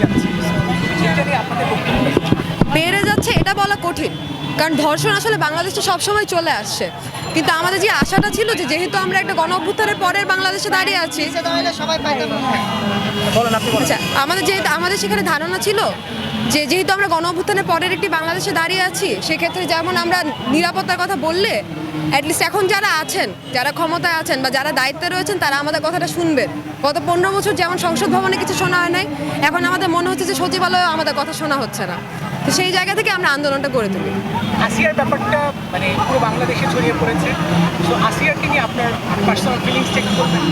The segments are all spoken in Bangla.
যাচ্ছে বেড়ে যাচ্ছে, এটা বলা কঠিন। কারণ ধর্ষণ আসলে বাংলাদেশে সবসময় চলে আসছে। কিন্তু আমাদের যে আশাটা ছিল যে যেহেতু আমরা একটা গণ অভ্যুত্থানের পরের বাংলাদেশে দাঁড়িয়ে আছি আচ্ছা আমাদের যেহেতু আমাদের সেখানে ধারণা ছিল যে যেহেতু আমরা গণ অভ্যুত্থানের পরের একটি বাংলাদেশে দাঁড়িয়ে আছি, সেক্ষেত্রে যেমন আমরা নিরাপত্তার কথা বললে অ্যাটলিস্ট এখন যারা আছেন যারা ক্ষমতায় আছেন বা যারা দায়িত্বে রয়েছেন তারা আমাদের কথাটা শুনবেন গত পনেরো বছর যেমন সংসদ ভবনে কিছু শোনা হয় নাই এখন আমাদের মনে হচ্ছে যে সচিবালয়ে আমাদের কথা শোনা হচ্ছে না। তো সেই জায়গা থেকে আমরা আন্দোলনটা করে তুলি। আসিয়ার ব্যাপারটা মানে পুরো বাংলাদেশে ছড়িয়ে পড়েছে। তো আসিয়ারকে নিয়ে আপনার পার্সোনাল ফিলিংস চেক করবেন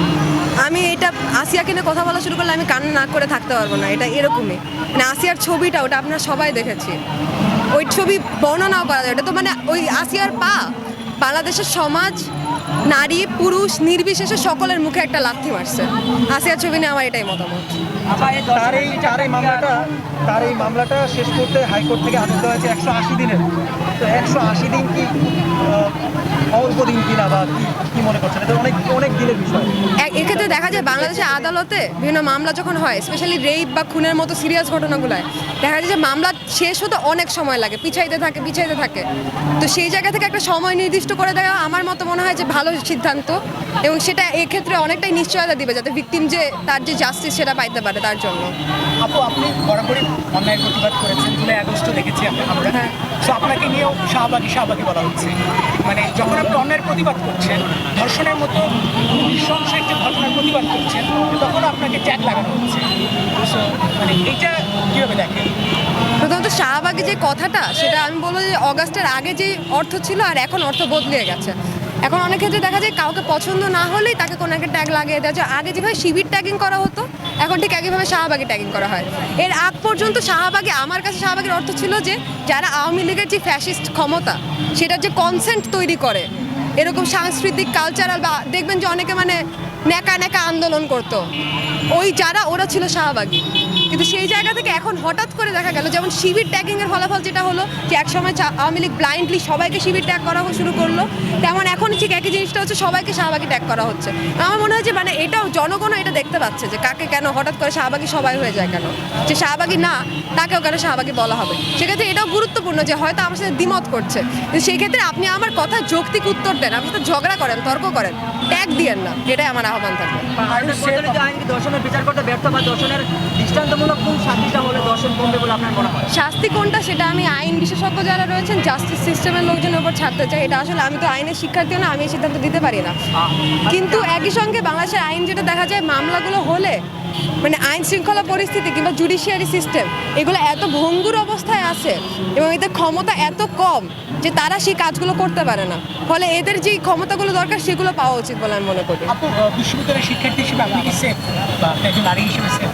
আমি এটা আসিয়াকে নিয়ে কথা বলা শুরু করলে আমি কান্না না করে থাকতে পারব না এটা এরকমই। মানে আসিয়ার ছবিটা ওটা আপনারা সবাই দেখেছি। ওই ছবি বর্ণনাও করা যায় ওটা তো মানে ওই আসিয়ার পা। বাংলাদেশের সমাজ নারী পুরুষ নির্বিশেষে সকলের মুখে একটা লাথি মারছে। আসিয়ার ছবি নিয়ে আমার এটাই মতামত। তার এই তার এই মামলাটা তার এই মামলাটা শেষ করতে হাইকোর্ট থেকে আদেশ দেওয়া হয়েছে একশো আশি দিনের। তো একশো আশি দিন কি অল্প দিন কিনা বা কি কি মনে করছেন? এটা অনেক অনেক দিনের বিষয়। এক্ষেত্রে দেখা যায় বাংলাদেশের আদালতে বিভিন্ন মামলা যখন হয় স্পেশালি রেপ বা খুনের মতো সিরিয়াস ঘটনাগুলোয় দেখা যায় যে মামলা শেষ হতে অনেক সময় লাগে পিছাইতে থাকে পিছাইতে থাকে। তো সেই জায়গা থেকে একটা সময় নির্দিষ্ট করে দেওয়া আমার মতো মনে হয় যে ভালো সিদ্ধান্ত এবং সেটা এক্ষেত্রে অনেকটাই নিশ্চয়তা দিবে যাতে ভিকটিম যে তার যে জাস্টিস সেটা পাইতে পারে তার জন্য। আপু আপনি বরাবরই অন্যায়ের প্রতিবাদ করেছেন জুলাই আগস্ট দেখেছি আমরা- আমরা। হ্যাঁ। তো আপনাকে নিয়েও শাহবাগী শাহবাগী বলা হচ্ছে। মানে যখন আপনি অন্যায়ের প্রতিবাদ করছেন ধর্ষণের মতো ঘটনার করছেন, তখন আপনাকে ট্যাগ লাগানো হচ্ছে। মানে এইটা কীভাবে দেখেন? প্রথমত শাহবাগে যে কথাটা, সেটা আমি বলব যে অগাস্টের আগে যে অর্থ ছিল, আর এখন অর্থ বদলে গেছে। এখন অনেক ক্ষেত্রে দেখা যায় কাউকে পছন্দ না হলেই তাকে কোনো একটা ট্যাগ লাগিয়ে দেওয়া যায়। আগে যেভাবে শিবির ট্যাগিং করা হতো, এখন ঠিক একইভাবে শাহবাগে ট্যাগিং করা হয়। এর আগ পর্যন্ত শাহবাগে, আমার কাছে শাহবাগের অর্থ ছিল যে, যারা আওয়ামী লীগের যে ফ্যাসিস্ট ক্ষমতা, সেটার যে কনসেন্ট তৈরি করে, এরকম সাংস্কৃতিক কালচারাল বা, দেখবেন যে অনেকে মানে নেকা নেকা আন্দোলন করত। ওই যারা ওরা ছিল শাহবাগী। কিন্তু সেই জায়গা থেকে এখন হঠাৎ করে দেখা গেল যেমন শিবির ট্যাগিং এর ফলাফল যেটা হলো যে একসময় চা- আওয়ামী লীগ ব্লাইন্ডলি সবাইকে শিবির ট্যাগ করা শুরু করল তেমন এখন ঠিক একই জিনিসটা হচ্ছে সবাইকে শাহবাগী ট্যাগ করা হচ্ছে। আমার মনে হয় যে মানে এটাও জনগণও এটা দেখতে পাচ্ছে যে কাকে কেন হঠাৎ করে শাহবাগী সবাই হয়ে যায় কেন? যে শাহবাগী না তাকেও কেন শাহবাগী বলা হবে? সেক্ষেত্রে এটাও গুরুত্বপূর্ণ যে হয়তো আমার সাথে দ্বিমত করছে। কিন্তু সেই ক্ষেত্রে আপনি আমার কথা যৌক্তিক উত্তর দেন আপনি তো ঝগড়া করেন তর্ক করেন ট্যাগ দিয়েন না। এটাই আমার আহ্বান থাকবে দর্শনের বিচার করতে ব্যর্থ বা দর্শনের দৃষ্টান্তমূলক কোন শাস্তিটা হলে দর্শন কমবে বলে আপনার মনে হয়? শাস্তি কোনটা সেটা আমি আইন বিশেষজ্ঞ যারা রয়েছেন জাস্টিস সিস্টেমের লোকজনের উপর ছাড়তে চাই। এটা আসলে আমি তো আইনের শিক্ষার্থী না আমি এই সিদ্ধান্ত দিতে পারি না। কিন্তু একই সঙ্গে বাংলাদেশের আইন যেটা দেখা যায় মামলাগুলো হলে মানে আইন শৃঙ্খলা পরিস্থিতি কিংবা জুডিশিয়ারি সিস্টেম এগুলো এত ভঙ্গুর অবস্থায় আছে এবং এদের ক্ষমতা এত কম যে তারা সেই কাজগুলো করতে পারে না। ফলে এদের যে ক্ষমতাগুলো দরকার সেগুলো পাওয়া উচিত বলে আমি মনে করি। বিশ্ববিদ্যালয়ের শিক্ষার্থী হিসেবে আপনি কি সেফ বা একজন নারী হিসেবে সেফ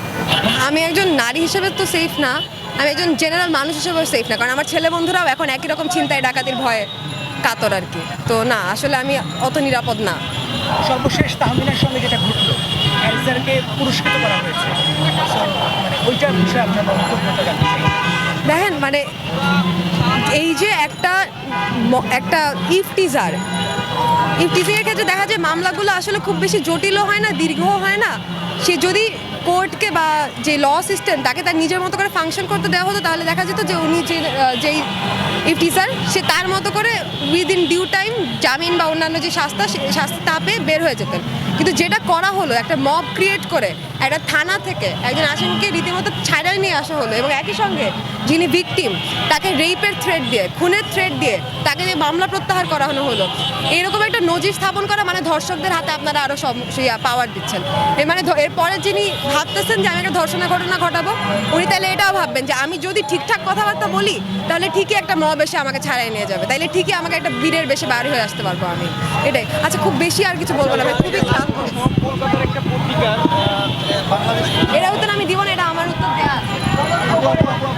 আমি একজন নারী হিসেবে তো সেফ না। আমি একজন জেনারেল মানুষ হিসেবেও সেফ না। কারণ আমার ছেলে বন্ধুরাও এখন একই রকম চিন্তায় ডাকাতির ভয়ে কাতর আর কি। তো না আসলে আমি অত নিরাপদ না। সর্বশেষ তাহমিনার সঙ্গে যেটা ঘটলো অ্যারিজারকে পুরস্কৃত করা হয়েছে। মানে ওইটার বিষয়ে আপনার দেখেন মানে এই যে একটা একটা ইফটিজার ইফটিজিংয়ের ক্ষেত্রে দেখা যায় মামলাগুলো আসলে খুব বেশি জটিলও হয় না, দীর্ঘও হয় না। সে যদি কোর্টকে বা যে ল সিস্টেম তাকে তার নিজের মতো করে ফাংশন করতে দেওয়া হতো, তাহলে দেখা যেত যে উনি যে যেই ইফটিজার সে তার মতো করে উইদিন ডিউ টাইম জামিন বা অন্যান্য যে শাস্তা শাস্তি পেয়ে বের হয়ে যেতেন। কিন্তু যেটা করা হলো, একটা মব ক্রিয়েট করে, একটা থানা থেকে একজন আসামিকে রীতিমতো ছাড়াই নিয়ে আসা হলো এবং একই সঙ্গে যিনি ভিকটিম তাকে রেপের থ্রেড দিয়ে, খুনের থ্রেড দিয়ে তাকে যে মামলা প্রত্যাহার করানো হলো। এরকম একটা নজির স্থাপন করা মানে ধর্ষকদের হাতে আপনারা আরও সব পাওয়ার দিচ্ছেন। এর মানে এরপরে যিনি ভাবতেছেন যে আমি একটা ধর্ষণের ঘটনা ঘটাবো, উনি তাহলে এটাও ভাববেন যে আমি যদি ঠিকঠাক কথাবার্তা বলি, তাহলে ঠিকই একটা মব এসে আমাকে ছাড়াই নিয়ে যাবে। তাইলে ঠিকই আমাকে একটা বীরের বেশি বার হয়ে আসতে পারব আমি। এটাই। আচ্ছা খুব বেশি আর কিছু বলব না খুবই। কলকাতার একটা পত্রিকার বাংলাদেশ এটা উত্তর আমি দিব না এটা আমার উত্তর আপু,